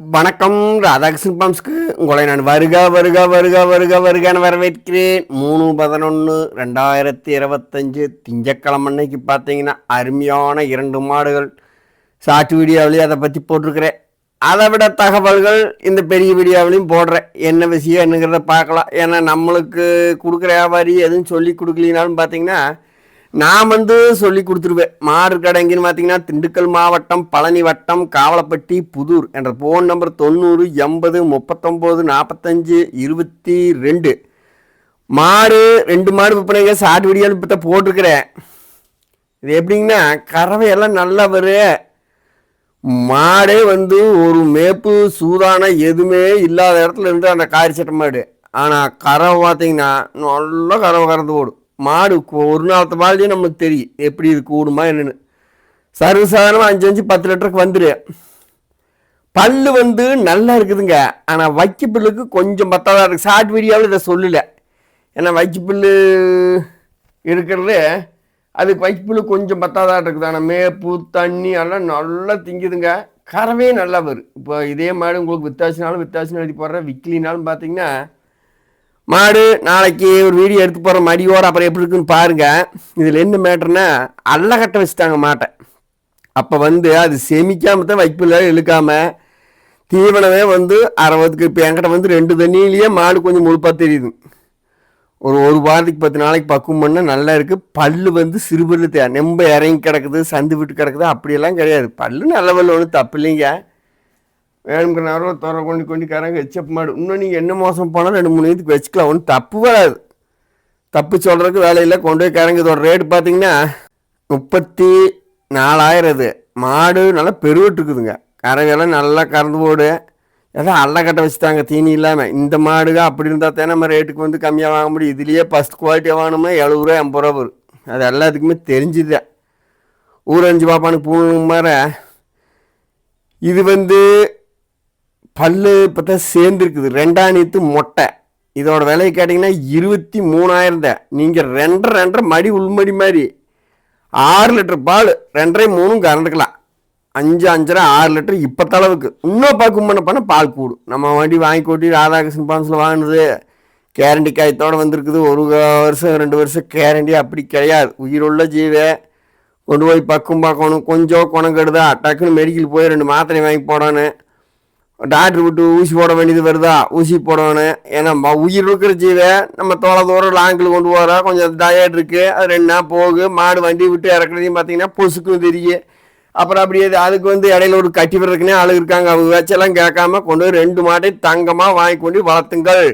வணக்கம் ராதாகிருஷ்ணன் பாம்ஸ்க்கு உங்களை நான் வருக வருக வருக வருக வருகான்னு வரவேற்கிறேன். மூணு பதினொன்று ரெண்டாயிரத்தி இருபத்தஞ்சு திங்கக்கிழமை அன்னைக்கு பார்த்தீங்கன்னா அருமையான இரண்டு மாடுகள். ஷார்ட் வீடியோவிலையும் அதை பற்றி போட்டிருக்கிறேன். அதை விட தகவல்கள் இந்த பெரிய வீடியோவிலையும் போடுறேன். என்ன விஷயம் என்னங்கிறத பார்க்கலாம். ஏன்னா நம்மளுக்கு கொடுக்குற வியாபாரி எதுவும் சொல்லி கொடுக்கலினாலும் பார்த்தீங்கன்னா நான் வந்து சொல்லி கொடுத்துருவேன். மாடு கடை எங்கேன்னு பார்த்தீங்கன்னா திண்டுக்கல் மாவட்டம் பழனி வட்டம் காவலப்பட்டி புதூர் என்ற ஃபோன் நம்பர் தொண்ணூறு எண்பது முப்பத்தொம்போது நாற்பத்தஞ்சு இருபத்தி ரெண்டு. மாடு ரெண்டு மாடு விற்பனைங்க சாட்டு வீடியோ இப்போ தான் போட்டிருக்கிறேன். இது எப்படிங்கன்னா கறவையெல்லாம் நல்லா வரும் மாடே வந்து ஒரு மேப்பு சூதான எதுவுமே இல்லாத இடத்துல இருந்து அந்த காரி சட்டை மாடு. ஆனால் கறவை பார்த்தீங்கன்னா நல்லா கறவை கறந்து ஓடும். மாடு ஒரு நாளத்து பால்லையும் நம்மளுக்கு தெரியும் எப்படி இது கூடுமா என்னென்னு. சர்வசாதாரணமாக அஞ்சு அஞ்சு பத்து லிட்டருக்கு வந்துரு. பல்லு வந்து நல்லா இருக்குதுங்க. ஆனால் வைக்க புல்லுக்கு கொஞ்சம் பத்தாதான் இருக்குது ஷார்ட் வீடியோவில் இதை சொல்லலை. ஏன்னா வைக்க புல்லு இருக்கிறது அதுக்கு வைக்க புல்லு கொஞ்சம் பத்தாதான் இருக்குது. ஆனால் மேப்பு தண்ணி எல்லாம் நல்லா திங்குதுங்க. கறவே நல்லா வரும். இப்போ இதே மாடு உங்களுக்கு வித்தாசினாலும் வித்தாசின்னு எழுதி போடுற விக்கிலினாலும் பார்த்தீங்கன்னா மாடு நாளைக்கு ஒரு வீடியோ எடுத்து போகிற மடியோடு அப்புறம் எப்படி இருக்குன்னு பாருங்கள் இதில் என்ன மேட்டர்னா அல்லகட்டை வச்சுட்டாங்க மாட்டை. அப்போ வந்து அது செமிக்காமல் தான் வைப்பில் இழுக்காமல் தீவனமே வந்து அறுபதுக்கு இப்போ என்கிட்ட வந்து ரெண்டு தண்ணியிலேயே மாடு கொஞ்சம் முழுப்பாக தெரியுது. ஒரு ஒரு வாரத்துக்கு பத்து நாளைக்கு பக்குவம் பண்ணால் நல்லா இருக்குது பல்லு வந்து சிறுபல்லு தே நெம்ப இறங்கி கிடக்குது சந்து விட்டு கிடக்குது அப்படியெல்லாம் கிடையாது. பல்லு நல்ல பல்லு ஒன்றும் தப்பு இல்லைங்க. வேணுங்கிற நேரம் துறை கொண்டு கொண்டு கரங்க வச்சப்ப மாடு. இன்னும் நீங்கள் என்ன மோசம் போனால் ரெண்டு மூணு இதுக்கு வச்சுக்கலாம். ஒன்றும் தப்பு வராது. தப்பு சொல்கிறதுக்கு வேலையில் கொண்டு போய் கரங்க இதோட ரேட்டு பார்த்தீங்கன்னா முப்பத்தி நாலாயிரம் இது மாடு நல்லா பெருவிட்டு இருக்குதுங்க. கறவையெல்லாம் நல்லா கறந்து போடு. ஏதோ அள்ளக்கட்டை வச்சுட்டாங்க. தீனி இல்லாமல் இந்த மாடுக அப்படி இருந்தால் தானே நம்ம ரேட்டுக்கு வந்து கம்மியாக வாங்க முடியும். இதுலேயே ஃபஸ்ட் குவாலிட்டியாக வாங்கினோம்னா எழுபது ரூபா எண்பது ரூபா வரும். அது எல்லாத்துக்குமே தெரிஞ்சுதான் ஊரஞ்சு பாப்பானுக்கு பூணு மாதிரி இது வந்து பல்லு இப்போ சேர்ந்துருக்குது. ரெண்டாம் மொட்டை. இதோட விலையை கேட்டிங்கன்னா இருபத்தி மூணாயிரம் தான் நீங்கள் ரெண்டரை ரெண்டரை மடி உள்மடி மாதிரி. ஆறு லிட்டர் பால் ரெண்டரை மூணும் கறந்துக்கலாம். அஞ்சு அஞ்சரை ஆறு லிட்டர் இப்போ தளவுக்கு இன்னும் பக்கம் பண்ண பண்ண பால் கூடும் நம்ம வண்டி வாங்கி கொட்டி ராதாகிருஷ்ணன் பான்ஸில் வாங்கினது கேரண்டி காயத்தோடு வந்திருக்குது. ஒரு வருஷம் ரெண்டு வருஷம் கேரண்டி அப்படி கிடையாது. உயிருள்ள ஜீவை. கொண்டு போய் பக்கம் பார்க்கணும். கொஞ்சம் குணம் கெடுதா? டக்குன்னு மெடிக்கல் போய் ரெண்டு மாத்திரை வாங்கி போடணும். டாக்டர் விட்டு ஊசி போட வேண்டியது வருதா? ஊசி போடணும். ஏன்னா உயிர் இருக்கிற ஜீவை நம்ம தோலை தூரம் லாங்கில் கொண்டு போகிறோம் கொஞ்சம் டயர்ட் இருக்குது அது ரெண்டு நாள் போகு. மாடு வண்டி விட்டு இறக்குறதையும் பார்த்தீங்கன்னா பொசுக்கும் தெரியும் அப்புறம் அப்படியே இது அதுக்கு வந்து இடையில ஒரு கட்டி விடுறதுக்குன்னே ஆளு இருக்காங்க. அவங்க வச்செல்லாம் கேட்காம கொண்டு ரெண்டு மாட்டையும் தங்கமாக வாங்கி கொண்டு வளர்த்துங்கள்.